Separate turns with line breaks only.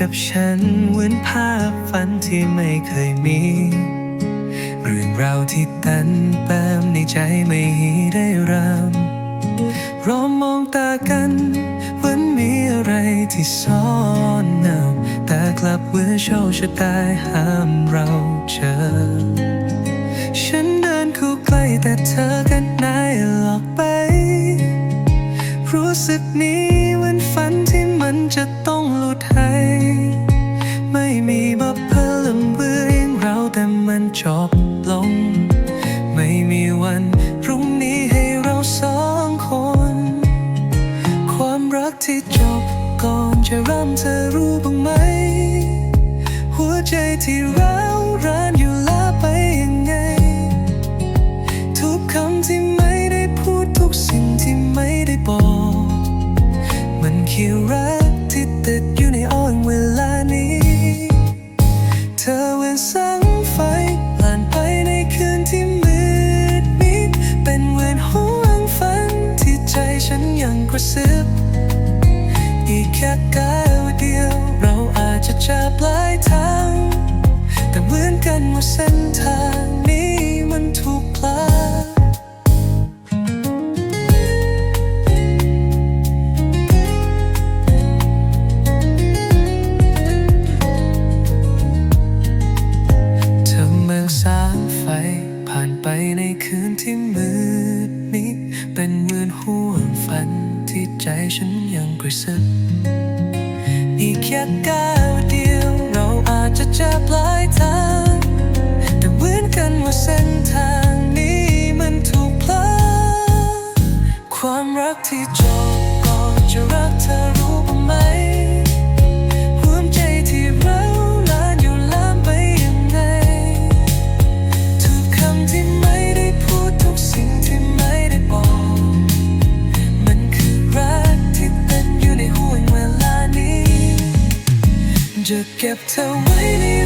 กับฉันเหมือนภาพฝันที่ไม่เคยมีเรื่องราวที่ตันแปมในใจไม่ได้รำรามองตากันเหมือนมีอะไรที่ซ่อนเนำแต่กลับเหมือนโชคชะตาห้ามเราเจอ ฉันเดินเข้าใกล้แต่เธอกันนายหลอกไป รู้สึกนี้ ที่จบก่อนจะเริ่มเธอรู้บ้างไหม หัวใจที่ร้าวรานอยู่ลาไปยังไง ทุกคำที่ไม่ได้พูดทุกสิ่งที่ไม่ได้บอก มันคือรักที่ติดอยู่ในอ้อนเวลานี้ เธอเหมือนแสงไฟผ่านไปในคืนที่มืดมิดเป็นเหมือนห่วงฝันที่ใจฉันยังกระซิบ อีกแค่ก้าวเดียว เราอาจจะจากปลายทาง แต่เหมือนกันว่าเส้นทาง ที่ใจฉันยังกระสึกอีกแค่ก้าวเดียว เราอาจจะเจอปลายทาง แต่เหมือนกันว่าเส้นทางนี้มันถูกพลาดความรักที่ stranger kept her waiting.